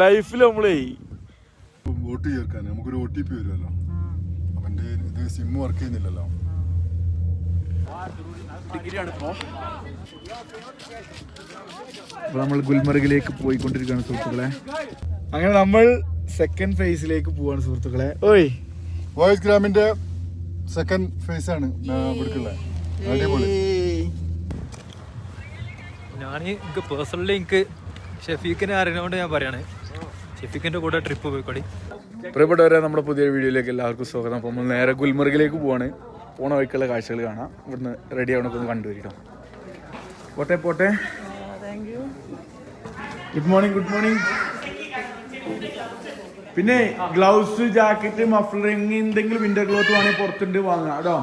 ലൈഫിൽ നമ്മളേ വോട്ട് ചേർക്കാൻ നമുക്കൊരു ഒ ടി പി വരുമല്ലോ. അവന്റെ ഇത് സിം വർക്ക് ചെയ്യുന്നില്ലല്ലോ. അപ്പോൾ നമ്മൾ ഗുൽമർഗിലേക്ക് പോയിക്കൊണ്ടിരിക്കുകയാണ് സുഹൃത്തുക്കളെ. അങ്ങനെ നമ്മൾ സെക്കൻഡ് ഫേസിലേക്ക് പോവാണ് സുഹൃത്തുക്കളെ. ഓയ്. വോയിസ് ഗ്രാമിന്റെ സെക്കൻഡ് ഫേസ് ആണ് അടിപൊളി. ഞാൻ പേഴ്സണലി എനിക്ക് ഷെഫീഖിനെ അറിയണോണ്ട് ഞാൻ പറയാണ്. ഷെഫീഖിന്റെ കൂടെ ട്രിപ്പ് പോയിക്കോടി. പ്രിയപ്പെട്ടവരെ നമ്മുടെ പുതിയ വീഡിയോയിലേക്ക് എല്ലാവർക്കും സ്വാഗതം. അപ്പോൾ നമ്മൾ നേരെ ഗുൽമർഗിലേക്ക് പോവാണ്. പോണ വഴിക്കുള്ള കാഴ്ചകൾ കാണാം. ഇവിടുന്ന് റെഡി ആവണൊക്കെ ഒന്ന് കണ്ടുവരിട്ടോ പോട്ടെ പോട്ടെ. ഗുഡ് മോർണിംഗ് ഗുഡ് മോർണിംഗ് പിന്നെ ഗ്ലൗസ് ജാക്കറ്റ് മഫ്ലറിങ് എന്തെങ്കിലും വിന്റർ ക്ലോത്ത് വേണമെങ്കിൽ പുറത്തുണ്ട് വാങ്ങാം. കേട്ടോ?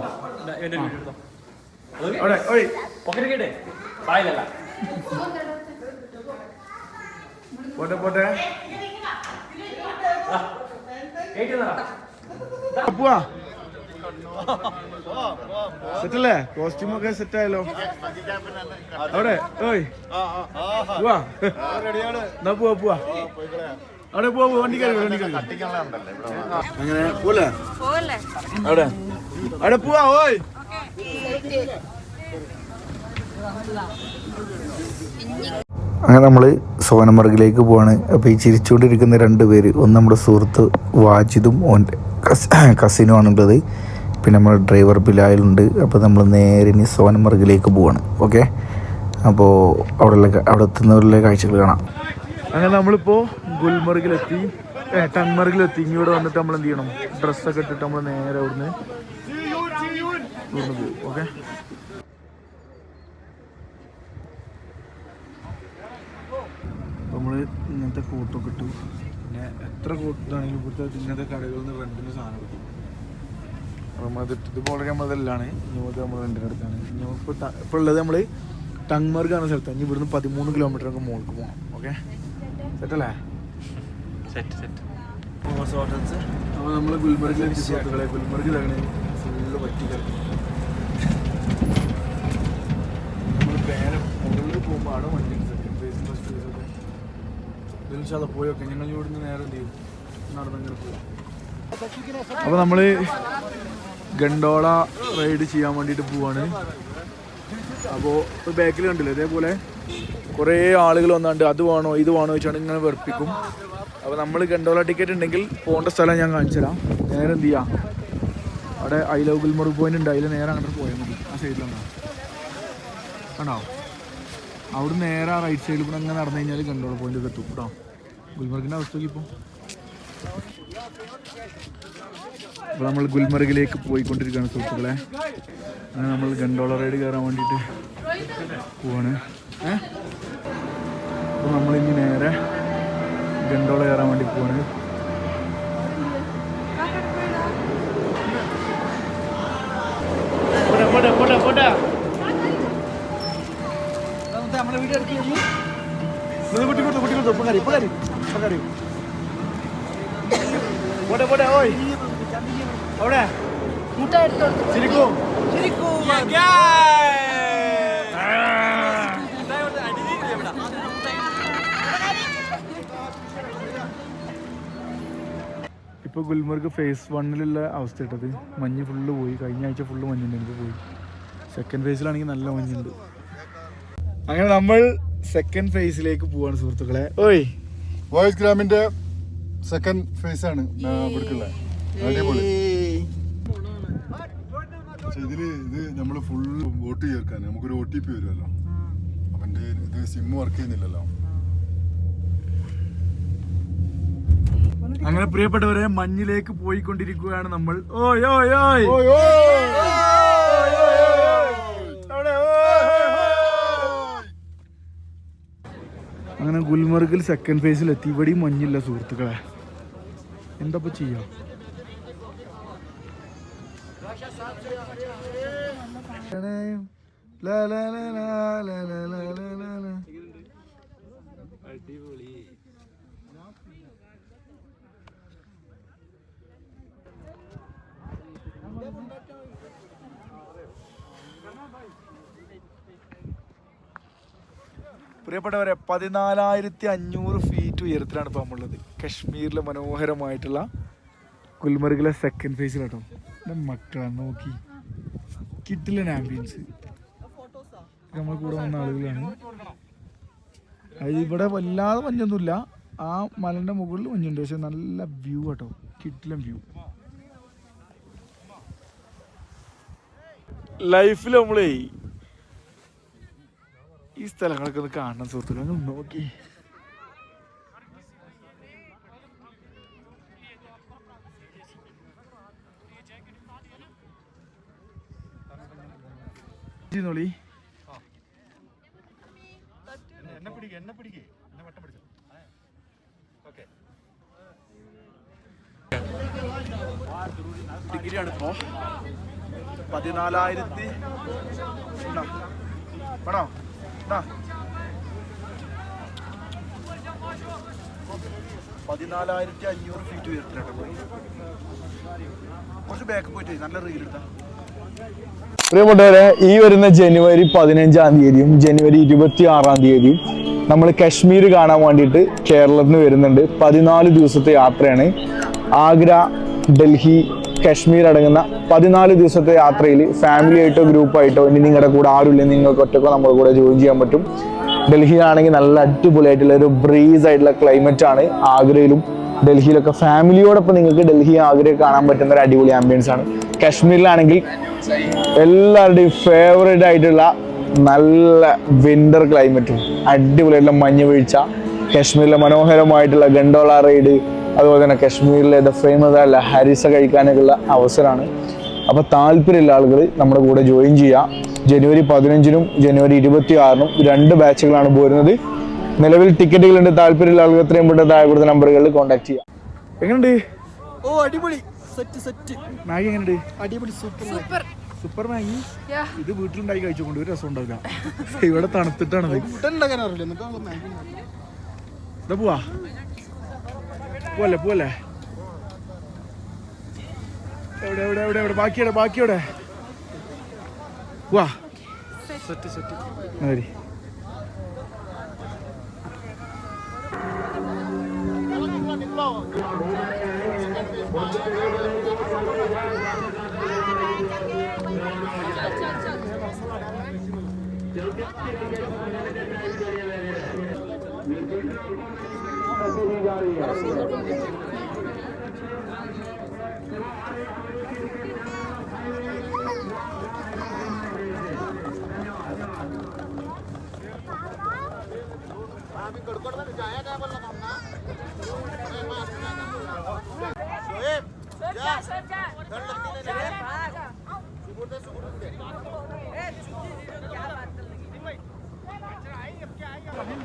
പോട്ടെ പോട്ടെ. സെറ്റല്ലേ? കോസ്റ്റ്യൂം ഒക്കെ സെറ്റ് ആയല്ലോ അവിടെ ഓയ് പോവാ. എന്നാ പോവാ പോവാ. അവിടെ പോവാ വണ്ടി കയറി വണ്ടി കയറി. അങ്ങനെ പോലെ അവിടെ. അവിടെ പോവാ ഓയ്. അങ്ങനെ നമ്മൾ സോനമർഗിലേക്ക് പോവാണ്. അപ്പോൾ ഈ ചിരിച്ചുകൊണ്ടിരിക്കുന്ന രണ്ട് പേര് ഒന്ന് നമ്മുടെ സുഹൃത്ത് വാജിദും ഓന്റെ കസിനും കസിനുമാണുള്ളത് പിന്നെ നമ്മുടെ ഡ്രൈവർ ബിലായിലുണ്ട്. അപ്പോൾ നമ്മൾ നേരെ ഇനി സോനമർഗിലേക്ക് പോവാണ്. ഓക്കെ? അപ്പോൾ അവിടെയുള്ള അവിടെ എത്തുന്നവരിലെ കാഴ്ചകൾ കാണാം. അങ്ങനെ നമ്മളിപ്പോൾ ഗുൽമർഗിലെത്തി. ടൺമർഗിലെത്തി ഇവിടെ വന്നിട്ട് നമ്മൾ എന്ത് ചെയ്യണം? ഡ്രസ്സൊക്കെ ഇട്ടിട്ട് നമ്മൾ നേരെ അവിടുന്ന് ഓക്കെ? നമ്മൾ ഇങ്ങനത്തെ കോട്ടൊക്കെ കിട്ടും പിന്നെ എത്ര കൂട്ടാണെങ്കിലും ഇവിടുത്തെ ഇങ്ങനത്തെ കടകളിൽ നിന്ന് റെന്റിന് സാധനം കിട്ടും അപ്പം നമ്മളത് ഇതുപോലെ നമ്മളതെല്ലാണ് ഇനി മുതൽ നമ്മൾ റെന്റിന് എടുക്കാണ് ഇനി ഇപ്പോൾ ഇപ്പോൾ ഉള്ളത് നമ്മൾ ടങ്മർഗാണ് സ്ഥലത്ത് ഇനി ഇവിടുന്ന് പതിമൂന്ന് കിലോമീറ്റർ നമുക്ക് മുകളിലേക്ക് പോകാം ഓക്കെ സെറ്റല്ലേ സെറ്റ് സെറ്റ് അപ്പോൾ നമ്മൾ ഗുൽമർഗിലെ സുഹൃത്തുക്കളെ ഗുൽമർഗിലാണ് ഫുള്ള് പറ്റി കിടക്കുന്നത് നമ്മൾ പേരെ മുകളിൽ പോകുമ്പോൾ അവിടെ വണ്ടി സെക്കൻഡ് ഫേസ് ഫസ്റ്റ് ഫേസ് ഒക്കെ ഇതിൽ പോയൊക്കെ ഞങ്ങൾ ഇവിടുന്ന് നേരെ എന്ത് ചെയ്യും? നടന്നങ്ങനെ ഗണ്ടോള റൈഡ് ചെയ്യാൻ വേണ്ടിയിട്ട് പോവാണ്. ഇപ്പോൾ ബാക്കിൽ കണ്ടില്ലേ? ഇതേപോലെ കുറേ ആളുകൾ വന്നാണ്ട് അത് വേണോ ഇത് വേണോ വെച്ചാണ് ഇങ്ങനെ വെറുപ്പിക്കും. അപ്പോൾ നമ്മൾ ഗണ്ടോള ടിക്കറ്റ് ഉണ്ടെങ്കിൽ പോകേണ്ട സ്ഥലം ഞാൻ കാണിച്ചു തരാം. നേരെ എന്ത് ചെയ്യാം? അവിടെ ഐ ലവ് ഗുൽമർഗ് പോയിന്റ് ഉണ്ട്. അതിൽ നേരെ അങ്ങോട്ട് പോയാൽ മതി. ആ സൈഡിലാണ് കണ്ടോ? അവിടെ നേരെ ആ റൈറ്റ് സൈഡിൽ കൂടെ അങ്ങനെ നടന്നു കഴിഞ്ഞാൽ ഗണ്ടോള പോയിന്റ് എത്തും കേട്ടോ ഗുൽമർഗിന്റെ അവസ്ഥയ്ക്ക് ഇപ്പോൾ അപ്പോൾ നമ്മൾ ഗുൽമർഗിലേക്ക് പോയിക്കൊണ്ടിരിക്കുകയാണ് സുഹൃത്തുക്കളെ. അങ്ങനെ നമ്മൾ ഗണ്ടോള റൈഡ് കയറാൻ വേണ്ടിയിട്ട് പോവാണ്. ഏഹ് അപ്പോൾ നമ്മളിനി നേരെ ഗണ്ടോള കയറാൻ വേണ്ടി പോവാണ്. പോട്ടെ പോട്ടെ പോട്ടെ കുട്ടി കൊടുത്തു കുട്ടി കൊടുത്തു ഇപ്പം കറി ഇപ്പം കറി ഇപ്പം കറി പോട്ടെ പോട്ടെ ഓയ്. അവിടെ. ചിരിക്കൂ ഇപ്പൊ ഗുൽമർഗ് ഫേസ് വണ്ണിലുള്ള അവസ്ഥ ഇട്ടത് മഞ്ഞ് ഫുള്ള് പോയി. കഴിഞ്ഞ ആഴ്ച ഫുള്ള് മഞ്ഞുണ്ട് പോയി. സെക്കൻഡ് ഫേസിലാണെങ്കിൽ നല്ല മഞ്ഞുണ്ട്. അങ്ങനെ നമ്മൾ സെക്കൻഡ് ഫേസിലേക്ക് പോവാണ് സുഹൃത്തുക്കളെ. ഓയ്. വോയിസ് ഗ്രാമിന്റെ സെക്കൻഡ് ഫേസ് ആണ്. അടിപൊളി. ഇതിൽ ഇത് നമ്മൾ ഫുൾ വോട്ട് ചേർക്കാൻ നമുക്കൊരു ഒ ടി പി വരുമല്ലോ. അവന്റെ ഇത് സിം വർക്ക് ചെയ്യുന്നില്ലല്ലോ. അങ്ങനെ പ്രിയപ്പെട്ടവരെ മഞ്ഞിലേക്ക് പോയിക്കൊണ്ടിരിക്കുകയാണ് നമ്മൾ. ഓയ് ഓയ്. ഓയ് ഓയ് ഓയ്! അവിടെ ഓയ് ഓയ്! അങ്ങനെ ഗുൽമർഗിൽ സെക്കൻഡ് ഫേസിൽ എത്തി ഇവിടെയും മഞ്ഞില്ല സുഹൃത്തുക്കളെ എന്താ ചെയ്യാം ചെയ്യാ ലാ ലാ ലാ ലാ ലാ ലാ ലാ ലാ പ്രിയപ്പെട്ടവരെ പതിനാലായിരത്തി അഞ്ഞൂറ് ഫീറ്റ് ഉയരത്തിലാണ് ഇപ്പോൾ നമ്മളുള്ളത്. കശ്മീരിലെ മനോഹരമായിട്ടുള്ള ഗുൽമർഗിലെ സെക്കൻഡ് ഫേസിലാട്ടോ എന്റെ മക്കളാണ് നോക്കി. കിട്ടില്ല ആംബിയൻസ് നമ്മൾ കൂടെ വന്ന ആളുകളാണ്. ഇവിടെ വല്ലാതെ മഞ്ഞൊന്നുമില്ല. ആ മലന്റെ മുകളിൽ മഞ്ഞുണ്ട്. പക്ഷെ നല്ല വ്യൂ കേട്ടോ കിട്ടില്ല വ്യൂ ലൈഫിൽ നമ്മളേ ഈ സ്ഥലങ്ങളൊക്കെ ഒന്ന് കാണണം സുഹൃത്തുക്കൾ നോക്കി. നോളി. ഡിഗ്രിയാണ് ഇപ്പോ. പതിനാലായിരത്തി ഇണ്ടാ. വേണോ? ഇണ്ടാ. പതിനാലായിരത്തി അഞ്ഞൂറ് ഫീറ്റ് പോയി കുറച്ച് ബാക്ക് പോയിട്ട് നല്ല റീൽ എടുത്താ. പ്രിയപ്പെട്ടവരെ ഈ വരുന്ന ജനുവരി പതിനഞ്ചാം തീയതിയും ജനുവരി ഇരുപത്തി ആറാം തീയതിയും നമ്മൾ കശ്മീർ കാണാൻ വേണ്ടിയിട്ട് കേരളത്തിൽ നിന്ന് വരുന്നുണ്ട്. പതിനാല് ദിവസത്തെ യാത്രയാണ്. ആഗ്ര ഡൽഹി കശ്മീർ അടങ്ങുന്ന പതിനാല് ദിവസത്തെ യാത്രയിൽ ഫാമിലി ആയിട്ടോ ഗ്രൂപ്പായിട്ടോ ഇനി നിങ്ങളുടെ കൂടെ ആരുമില്ല നിങ്ങൾക്ക് ഒറ്റക്കോ നമ്മുടെ കൂടെ ജോയിൻ ചെയ്യാൻ പറ്റും. ഡൽഹിയിലാണെങ്കിൽ നല്ല അടിപൊളിയായിട്ടുള്ള ഒരു ബ്രീസ് ആയിട്ടുള്ള ക്ലൈമറ്റ് ആണ്. ആഗ്രയിലും ഡൽഹിയിലൊക്കെ ഫാമിലിയോടൊപ്പം നിങ്ങൾക്ക് ഡൽഹി ആഗ്രയെ കാണാൻ പറ്റുന്ന ഒരു അടിപൊളി ആംബിയൻസ് ആണ്. കാശ്മീരിലാണെങ്കിൽ എല്ലാവരുടെയും ഫേവറേറ്റ് ആയിട്ടുള്ള നല്ല വിന്റർ ക്ലൈമറ്റും അടിപൊളിയായിട്ടുള്ള മഞ്ഞ് വീഴ്ച കാശ്മീരിലെ മനോഹരമായിട്ടുള്ള ഗണ്ടോള റൈഡ് അതുപോലെ തന്നെ കശ്മീരിലെ ദ ഫേമസ് ആയ ഹരിസ കഴിക്കാനൊക്കെയുള്ള അവസരമാണ്. അപ്പോൾ താല്പര്യമുള്ള ആളുകൾ നമ്മുടെ കൂടെ ജോയിൻ ചെയ്യാം ജനുവരി പതിനഞ്ചിനും ജനുവരി ഇരുപത്തി ആറിനും രണ്ട് ബാച്ചുകളാണ് പോരുന്നത്. നിലവിൽ ടിക്കറ്റുകളുണ്ട് താല്പര്യമുള്ള ആളുകൾ എത്രയും പെട്ടെന്ന് താഴെ കൊടുത്ത നമ്പറുകളിൽ കോൺടാക്ട് ചെയ്യാം എങ്ങനെയുണ്ട്? ഓ അടിപൊളി. Set set. മാഗി എങ്ങനെയുണ്ട്? അടിപൊളി super super super Maggi? Yeah ഇത് കഴിച്ചു കഴിച്ചുകൊണ്ട് ഒരു രസം ഉണ്ടാവില്ല. ഇവിടെ തണുത്തിട്ടാണ് ഫുഡ് ഉണ്ടാക്കാൻ അറിയില്ല. എന്നിട്ട് മാഗി ഇതാ പോവാ. പോവല്ലേ പോലെ. എവിടെ എവിടെ എവിടെ എവിടെ? ബാക്കിയുടെ ബാക്കിയുടെ. പോവാ ആ, വരി.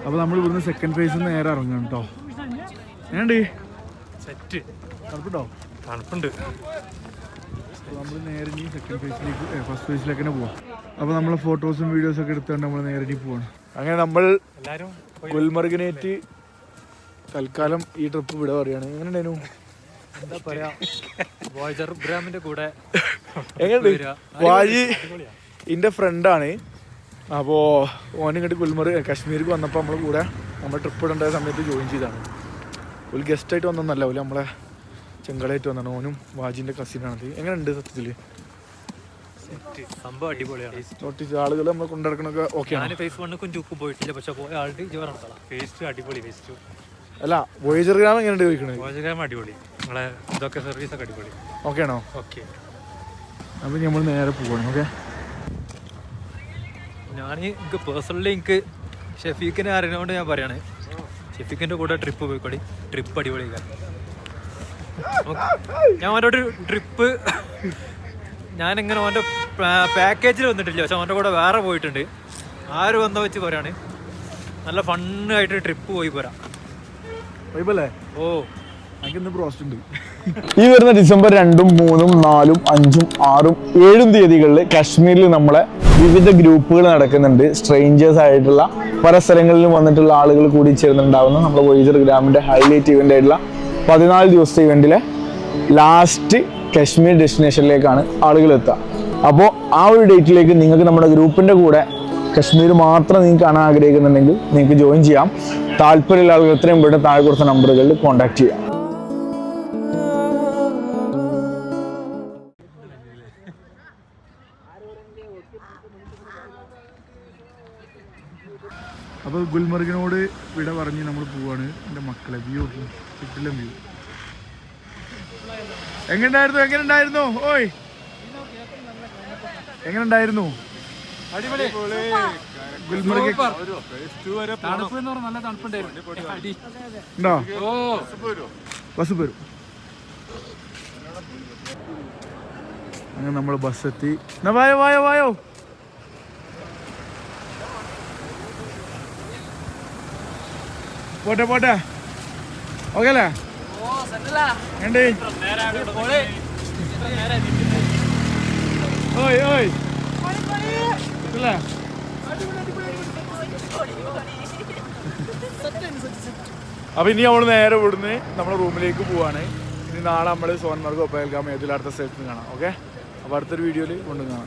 അപ്പൊ നമ്മൾ ഇവിടുന്ന് സെക്കൻഡ് ഫേസിൽ നേരെ ഇറങ്ങും കേട്ടോ എങ്ങനെയുണ്ട്? സെറ്റ്. തണുപ്പുണ്ടോ? തണുപ്പുണ്ട്. നമ്മൾ നേരെ ഇനി സെക്കൻഡ് ഫേസിലേക്ക് ഫസ്റ്റ് ഫേസിലേക്ക് തന്നെ പോവാം. അപ്പോൾ നമ്മൾ ഫോട്ടോസും വീഡിയോസും ഒക്കെ എടുത്തുകൊണ്ട് നമ്മൾ നേരെ ഇനി പോവാണ്. അങ്ങനെ നമ്മൾ ഗുൽമർഗിനേറ്റ് തൽക്കാലം ഈ ട്രിപ്പ് ഇവിടെ പറയാണ് എങ്ങനെ എന്താ പറയാ വോയജർ ബ്രാമിന്റെ കൂടെ എങ്ങനെയുണ്ട്? വാഴി എന്റെ ഫ്രണ്ടാണ് അപ്പോൾ ഓൻ ഇങ്ങോട്ട് ഗുൽമർഗ് കാശ്മീർക്ക് വന്നപ്പോൾ നമ്മൾ കൂടെ നമ്മൾ ട്രിപ്പ് ഇടേണ്ട സമയത്ത് ജോയിൻ ചെയ്താണ് ഒരു ഗസ്റ്റായിട്ട് വന്നൊന്നല്ല ഒരു നമ്മളെ ചെങ്കളായിട്ട് വന്നാണ് ഓനും വാജിന്റെ കസിനാണത് എങ്ങനെയുണ്ട് സത്യത്തിൽ സംഭവം അടിപൊളിയാണ്. നോട്ടീസ് ആളുകൾ നമ്മൾ കൊണ്ടിടക്കണൊക്കെ ഓക്കെ ഞാൻ ഫേസ് വണ്ണുക്കും ചുക്കും പോയിട്ടില്ല. പക്ഷെ പോയ ആളുടെ ജോറാണ് ഫേസ്റ്റ് അടിപൊളി ഫേസ്റ്റ് അല്ല വോയേജർ ഗ്രാം എങ്ങനെയുണ്ട് ചോദിക്കണത് വോയജർ അടിപൊളി. നിങ്ങളെ ഇതൊക്കെ സർവീസ് ഒക്കെ അടിപൊളി. ഓക്കെ ആണോ? ഓക്കെ അപ്പം നമ്മൾ നേരെ പോകണം ഓക്കെ ഞാൻ എനിക്ക് പേഴ്സണലി എനിക്ക് ഷെഫീഖിനെ അറിയണോണ്ട് ഞാൻ പറയാണ്. ഷെഫീഖിന്റെ കൂടെ ട്രിപ്പ് പോയിക്കോടി. ട്രിപ്പ് അടിപൊളി ഞാൻ അവന്റെ ട്രിപ്പ് ഞാൻ ഞാനിങ്ങനെ അവന്റെ പാക്കേജിൽ വന്നിട്ടില്ല. പക്ഷെ അവന്റെ കൂടെ വേറെ പോയിട്ടുണ്ട്. ആര് വന്ന വെച്ച് പോരാണ്. നല്ല ഫണ്ണായിട്ട് ട്രിപ്പ് പോയി പോരാ. ഓ. ഈ വരുന്ന ഡിസംബർ രണ്ടും മൂന്നും നാലും അഞ്ചും ആറും ഏഴും തീയതികളിൽ കാശ്മീരിൽ നമ്മളെ വിവിധ ഗ്രൂപ്പുകൾ നടക്കുന്നുണ്ട്. സ്ട്രേഞ്ചേഴ്സ് ആയിട്ടുള്ള പല സ്ഥലങ്ങളിൽ വന്നിട്ടുള്ള ആളുകൾ കൂടി ചേർന്നുണ്ടാവുന്ന നമ്മുടെ വോയിജർ ഗ്രാമിന്റെ ഹൈലൈറ്റ് ഇവന്റ് ആയിട്ടുള്ള പതിനാല് ദിവസത്തെ ഇവന്റിലെ ലാസ്റ്റ് കാശ്മീർ ഡെസ്റ്റിനേഷനിലേക്കാണ് ആളുകൾ എത്തുക. അപ്പോൾ ആ ഒരു ഡേറ്റിലേക്ക് നിങ്ങൾക്ക് നമ്മുടെ ഗ്രൂപ്പിന്റെ കൂടെ കശ്മീർ മാത്രം നിങ്ങൾക്ക് കാണാൻ ആഗ്രഹിക്കുന്നുണ്ടെങ്കിൽ നിങ്ങൾക്ക് ജോയിൻ ചെയ്യാം. താല്പര്യമുള്ള ആളുകൾ എത്രയും പെട്ടെന്ന് താഴെ കൊടുത്ത നമ്പറുകളിൽ കോൺടാക്ട് ചെയ്യാം. അപ്പോൾ ഗുൽമർഗിനോട് വിട പറഞ്ഞ് നമ്മൾ പോവാണ്. എന്റെ മക്കളെ വ്യൂ ചുറ്റിലും വ്യൂ എങ്ങനെയുണ്ടായിരുന്നു? എങ്ങനെയുണ്ടായിരുന്നു? ഓയ്. എങ്ങനെയുണ്ടായിരുന്നു? ഗുൽമർഗ് ഉണ്ടോ? ബസ് വരും അങ്ങനെ നമ്മൾ ബസ് എത്തി. എന്നാ വായോ വായോ വായോ? പോട്ടെ പോട്ടെ. ഓക്കെ അല്ലേ? ഓയ് ഓയ്. അപ്പൊ ഇനി നമ്മൾ നേരെ ഇവിടുന്ന് നമ്മുടെ റൂമിലേക്ക് പോവാണ്. ഇനി നാളെ നമ്മൾ സോൻമാർഗ് ഒപ്പേൽക്കാം ഏതിൽ അടുത്ത സ്ഥലത്ത് കാണാം. ഓക്കെ അപ്പൊ അടുത്തൊരു വീഡിയോയിൽ കൊണ്ടു കാണാം.